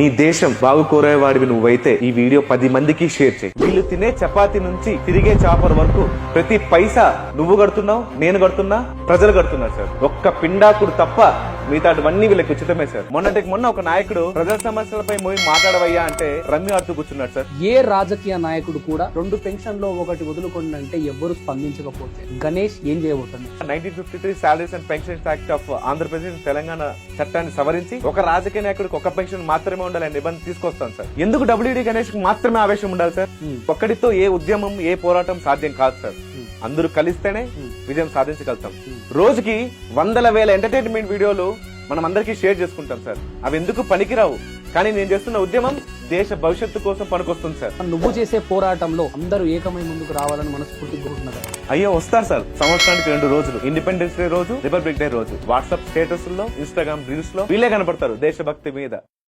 నీ దేశం బాగు కోరేవాడివి నువ్వైతే ఈ వీడియో పది మందికి షేర్ చేయి. వీళ్ళు తినే చపాతి నుంచి తిరిగే చాపర్ వరకు ప్రతి పైసా నువ్వు కడుతున్నావు నేను కడుతున్నా ప్రజలు కడుతున్నారు సార్. ఒక్క పిండాకుడు తప్ప మిగతావన్నీ వీళ్ళకి ఉచితమే సార్. మొన్నటికి మొన్న ఒక నాయకుడు ప్రజల సమస్యలపై పోయి మాట్లాడవయ్యా అంటే రమ్మి ఆడుతూ కూర్చున్నాడు సార్. ఏ రాజకీయ నాయకుడు కూడా రెండు పెన్షన్లో ఒకటి వదులుకోండి అంటే ఎవ్వరు స్పందించకపోతే. గణేష్ ఏం చేయబోతున్నాడు nineteen fifty three salaries and pensions act of Andhra Pradesh Telangana చట్టాన్ని సవరించి ఒక రాజకీయ నాయకుడికి ఒక పెన్షన్ మాత్రమే ఉండాలని నిబంధన తీసుకొస్తాం సార్. ఎందుకు డబ్ల్యూడీ గణేష్ మాత్రమే ఆవేశం ఉండాలి సార్? ఒక్కడితో ఏ ఉద్యమం ఏ పోరాటం సాధ్యం కాదు సార్. అందరూ కలిస్తేనే విజయం సాధించగలుగుతాం. రోజుకి వందల వేల ఎంటర్టైన్మెంట్ వీడియోలు మనం అందరికీ షేర్ చేసుకుంటాం సార్. అవి ఎందుకు పనికిరావు? కానీ నేను చేస్తున్న ఉద్యమం దేశ భవిష్యత్తు కోసం పనికొస్తుంది సార్. నువ్వు చేసే పోరాటంలో అందరూ ఏకమై ముందుకు రావాలని మనస్ఫూర్తి అయ్యో వస్తారు సార్. సంవత్సరానికి రెండు రోజులు. ఇండిపెండెన్స్ డే రోజు రిపబ్లిక్ డే రోజు. వాట్సాప్ స్టేటస్లో ఇన్స్టాగ్రామ్ రీల్స్లో వీళ్ళే కనపడతారు దేశభక్తి మీద.